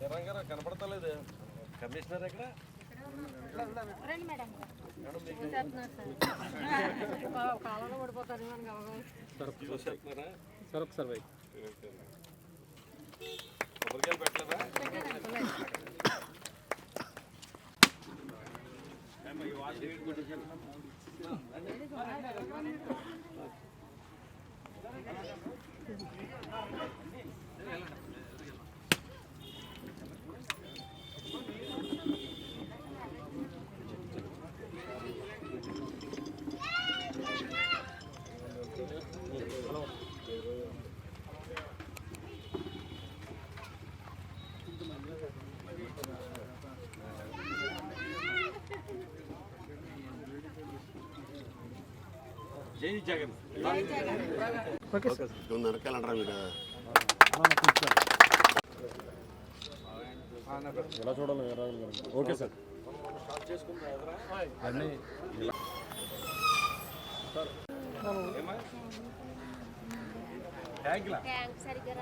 తెలంగాణ కనపడతలేదు. కమిషనర్ ఎక్కడ? సార్ ఒకసారి బై కొబ్బరికాయలు పెట్టలేదా? జగన్ వెనకాలంటారా మీరు ఎలా చూడాలి ఓకే. సార్ అన్నీ ట్యాంక్లా సరిగ్గా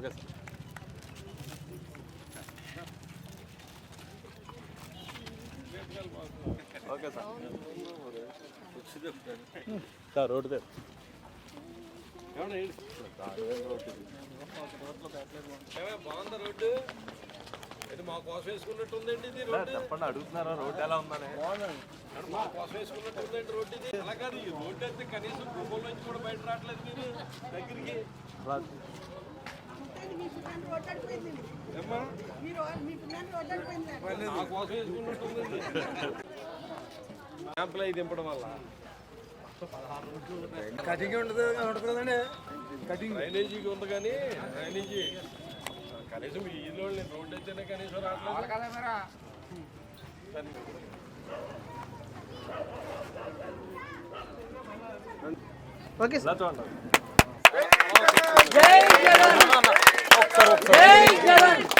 okay sir okay sir sir road దగ్గర బాగుందా రోడ్డు? మా కోసం వేసుకున్నట్టు ఉందండి ఇది రోడ్డు? చెప్పండి అడుగుతున్నారా? రోడ్డు ఎలా ఉందని? మా కోసం వేసుకున్నట్టు ఉందండి రోడ్డు ఇది? అలా కాదు ఈ రోడ్డు అయితే కనీసం గుమ్మల నుంచి కూడా బయట రావట్లేదు మీరు దగ్గరికి ఏమ్మా? మా కోసం వేసుకున్నట్టు ఉందండి క్యాంపులో దింపడం వల్ల కటింగ్ ఉండదు ఉండదు కదండి కటింగ్ డ్రైనేజీకి ఉంది కానీ డ్రైనేజీ కనీసం ఈ రోడ్డు అయితేనే కనీసం రావట్లేదు సరే. ఇలా చూడండి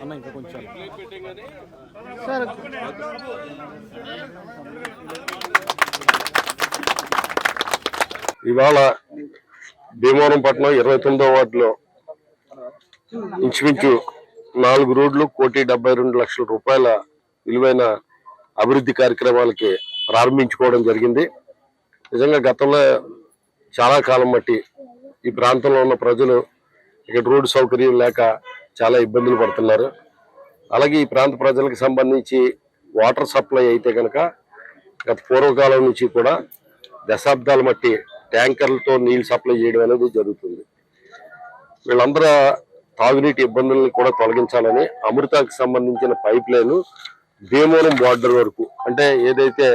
అన్న ఇంకా కొంచెం ఇవాళ భీమవరం పట్టణం ఇరవై తొమ్మిదో వార్డులో ఇంచుమించు నాలుగు రోడ్లు కోటి డెబ్బై రెండు లక్షల రూపాయల విలువైన అభివృద్ధి కార్యక్రమాలకి ప్రారంభించుకోవడం జరిగింది. నిజంగా గతంలో చాలా కాలం బట్టి ఈ ప్రాంతంలో ఉన్న ప్రజలు ఇక్కడ రోడ్డు సౌకర్యం లేక చాలా ఇబ్బందులు పడుతున్నారు. అలాగే ఈ ప్రాంత ప్రజలకు సంబంధించి వాటర్ సప్లై అయితే కనుక గత పూర్వకాలం నుంచి కూడా దశాబ్దాల మట్టి ట్యాంకర్లతో నీళ్ళు సప్లై చేయడం అనేది జరుగుతుంది. వీళ్ళందరూ తాగునీటి ఇబ్బందులను కూడా తొలగించాలని అమృతాకి సంబంధించిన పైప్ లైన్ భీమవరం బార్డర్ వరకు అంటే ఏదైతే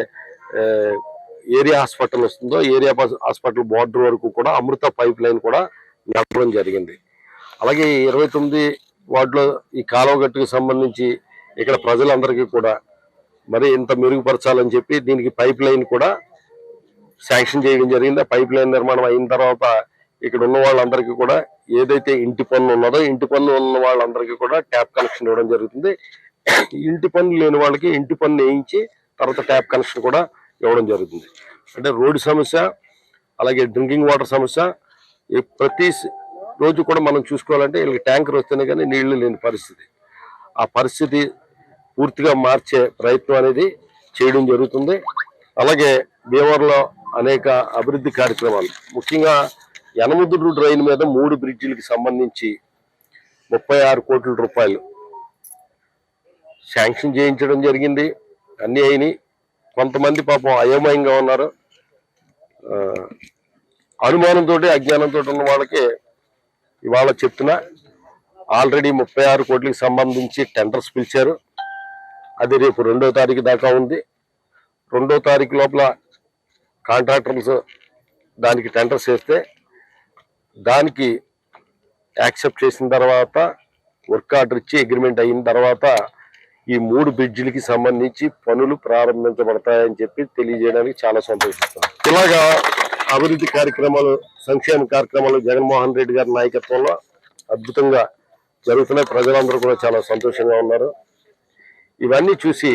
ఏరియా హాస్పిటల్ వస్తుందో ఏరియా పస్- హాస్పిటల్ బార్డర్ వరకు కూడా అమృత పైప్ లైన్ కూడా నడపడం జరిగింది. అలాగే ఇరవై తొమ్మిది వార్డులో ఈ కాలువ గట్టుకు సంబంధించి ఇక్కడ ప్రజలందరికీ కూడా మరి ఇంత మెరుగుపరచాలని చెప్పి దీనికి పైప్ లైన్ కూడా శాంక్షన్ చేయడం జరిగింది. పైప్ లైన్ నిర్మాణం అయిన తర్వాత ఇక్కడ ఉన్న వాళ్ళందరికీ కూడా ఏదైతే ఇంటి పన్ను ఉన్నదో ఇంటి పన్ను ఉన్న వాళ్ళందరికీ కూడా ట్యాప్ కనెక్షన్ ఇవ్వడం జరుగుతుంది. ఇంటి పన్ను లేని వాళ్ళకి ఇంటి పన్ను వేయించి తర్వాత ట్యాప్ కనెక్షన్ కూడా ఇవ్వడం జరుగుతుంది. అంటే రోడ్డు సమస్య అలాగే డ్రింకింగ్ వాటర్ సమస్య ఈ ప్రతి రోజు కూడా మనం చూసుకోవాలంటే వీళ్ళకి ట్యాంకర్ వస్తేనే కానీ నీళ్ళు లేని పరిస్థితి. ఆ పరిస్థితి పూర్తిగా మార్చే ప్రయత్నం అనేది చేయడం జరుగుతుంది. అలాగే భీమవరంలో అనేక అభివృద్ధి కార్యక్రమాలు ముఖ్యంగా యనముదురు డ్రైన్ మీద మూడు బ్రిడ్జిలకు సంబంధించి ముప్పై ఆరు కోట్ల రూపాయలు శాంక్షన్ చేయించడం జరిగింది. అన్నీ అయినాయి కొంతమంది పాపం అయోమయంగా ఉన్నారు. అనుమానంతో అజ్ఞానంతో ఉన్న వాళ్ళకి ఇవాళ చెప్తున్నా ఆల్రెడీ ముప్పై ఆరు కోట్లకి సంబంధించి టెండర్స్ పిలిచారు. అది రేపు రెండో తారీఖు దాకా ఉంది. రెండో తారీఖు లోపల కాంట్రాక్టర్స్ దానికి టెండర్స్ వేస్తే దానికి యాక్సెప్ట్ చేసిన తర్వాత వర్క్ ఆర్డర్ ఇచ్చి అగ్రిమెంట్ అయిన తర్వాత ఈ మూడు బ్రిడ్జిలకి సంబంధించి పనులు ప్రారంభించబడతాయని చెప్పి తెలియజేయడానికి చాలా సంతోషిస్తాను. ఇలాగా అభివృద్ధి కార్యక్రమాలు సంక్షేమ కార్యక్రమాలు జగన్మోహన్ రెడ్డి గారి నాయకత్వంలో అద్భుతంగా జరుగుతున్నాయి. ప్రజలందరూ కూడా చాలా సంతోషంగా ఉన్నారు. ఇవన్నీ చూసి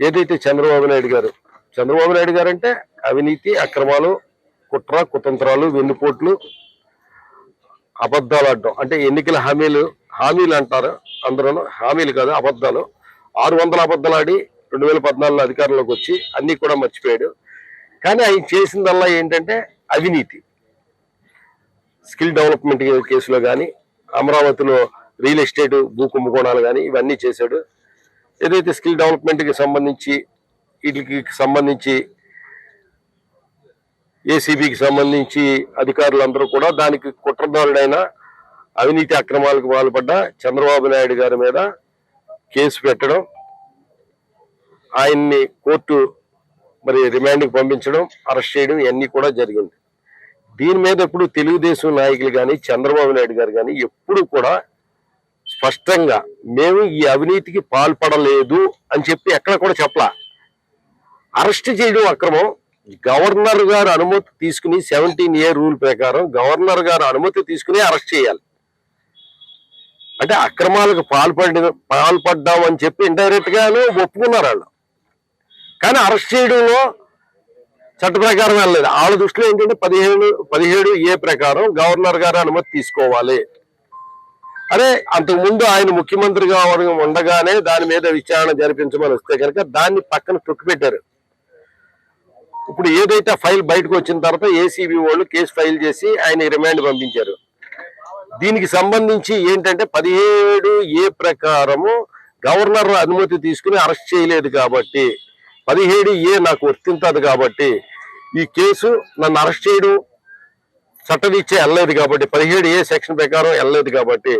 ఏదైతే చంద్రబాబు నాయుడు గారు చంద్రబాబు నాయుడు గారు అంటే అవినీతి అక్రమాలు కుట్ర కుతంత్రాలు వెన్నుపోట్లు అబద్ధాలు ఆడడం. అంటే ఎన్నికల హామీలు హామీలు అంటారు అందరూ హామీలు కాదు అబద్ధాలు. ఆరు వందల అబద్ధాలు ఆడి రెండు వేల పద్నాలుగులో అధికారంలోకి వచ్చి అన్ని కూడా మర్చిపోయాడు. కానీ ఆయన చేసిందల్లా ఏంటంటే అవినీతి. స్కిల్ డెవలప్మెంట్ కేసులో కానీ అమరావతిలో రియల్ ఎస్టేట్ భూ కుంభకోణాలు కానీ ఇవన్నీ చేశాడు. ఏదైతే స్కిల్ డెవలప్మెంట్కి సంబంధించి వీటికి సంబంధించి ఏసీబీకి సంబంధించి అధికారులందరూ కూడా దానికి కుట్రదారుడైన అవినీతి అక్రమాలకు పాల్పడ్డ చంద్రబాబు నాయుడు గారి మీద కేసు పెట్టడం ఆయన్ని కోర్టు మరి రిమాండ్కి పంపించడం అరెస్ట్ చేయడం ఇవన్నీ కూడా జరిగింది. దీని మీద ఇప్పుడు తెలుగుదేశం నాయకులు కానీ చంద్రబాబు నాయుడు గారు కానీ ఎప్పుడు కూడా స్పష్టంగా మేము ఈ అవినీతికి పాల్పడలేదు అని చెప్పి ఎక్కడ కూడా చెప్పలా. అరెస్ట్ చేయడం అక్రమం గవర్నర్ గారు అనుమతి తీసుకుని సెవెంటీన్ ఏ రూల్ ప్రకారం గవర్నర్ గారు అనుమతి తీసుకుని అరెస్ట్ చేయాలి. అంటే అక్రమాలకు పాల్పడిన పాల్పడ్డాం అని చెప్పి ఇండైరెక్ట్ గానే ఒప్పుకున్నారు వాళ్ళు. కానీ అరెస్ట్ చేయడంలో చట్ట ప్రకారం వెళ్ళలేదు. వాళ్ళ దృష్టిలో ఏంటంటే పదిహేను పదిహేడు ఏ ప్రకారం గవర్నర్ గారు అనుమతి తీసుకోవాలి. అరే అంతకు ముందు ఆయన ముఖ్యమంత్రిగా ఉండగానే దాని మీద విచారణ జరిపించమని వస్తే కనుక దాన్ని పక్కన తొక్కిపెట్టారు. ఇప్పుడు ఏదైతే ఫైల్ బయటకు వచ్చిన తర్వాత ఏసీబీ వాళ్ళు కేసు ఫైల్ చేసి ఆయన రిమాండ్ పంపించారు. దీనికి సంబంధించి ఏంటంటే పదిహేడు ఏ ప్రకారము గవర్నర్ అనుమతి తీసుకుని అరెస్ట్ చేయలేదు కాబట్టి పదిహేడు ఏ నాకు వర్తింతది కాబట్టి ఈ కేసు నన్ను అరెస్ట్ చేయడం చట్టరీత్యా వెళ్ళలేదు కాబట్టి పదిహేడు ఏ సెక్షన్ ప్రకారం వెళ్ళలేదు కాబట్టి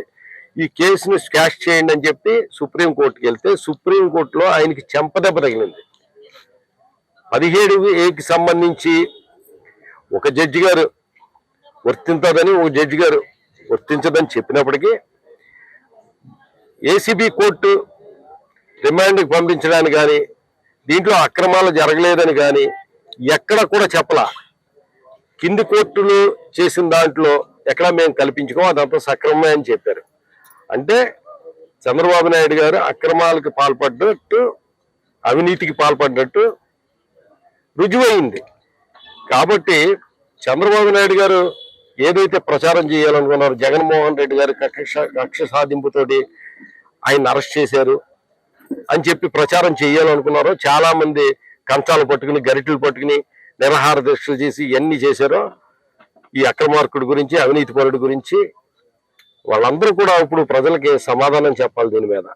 ఈ కేసును స్కాష్ చేయండి అని చెప్పి సుప్రీం కోర్టుకి వెళ్తే సుప్రీం కోర్టులో ఆయనకి చెంపదెబ్బ తగిలింది. పదిహేడు ఏకి సంబంధించి ఒక జడ్జి గారు వర్తించదని ఒక జడ్జి గారు వర్తించదని చెప్పినప్పటికీ ఏసీబీ కోర్టు రిమాండ్కి పంపించడానికి కానీ దీంట్లో అక్రమాలు జరగలేదని కానీ ఎక్కడ కూడా చెప్పలా. కింది కోర్టులు చేసిన దాంట్లో ఎక్కడ మేము కల్పించుకోం అదంతా సక్రమమే అని చెప్పారు. అంటే చంద్రబాబు నాయుడు గారు అక్రమాలకు పాల్పడ్డట్టు అవినీతికి పాల్పడ్డట్టు రుజువైంది. కాబట్టి చంద్రబాబు నాయుడు గారు ఏదైతే ప్రచారం చేయాలనుకున్నారో జగన్మోహన్ రెడ్డి గారి కక్ష కక్ష సాధింపుతోటి ఆయన అరెస్ట్ చేశారు అని చెప్పి ప్రచారం చేయాలనుకున్నారో చాలా మంది కంచాలు పట్టుకుని గరిటెలు పట్టుకుని నిరహార దీక్షలు చేసి ఎన్ని చేశారో ఈ అక్రమార్కుడి గురించి అవినీతి పరుడి గురించి వాళ్ళందరూ కూడా ఇప్పుడు ప్రజలకి సమాధానం చెప్పాలి దీని మీద.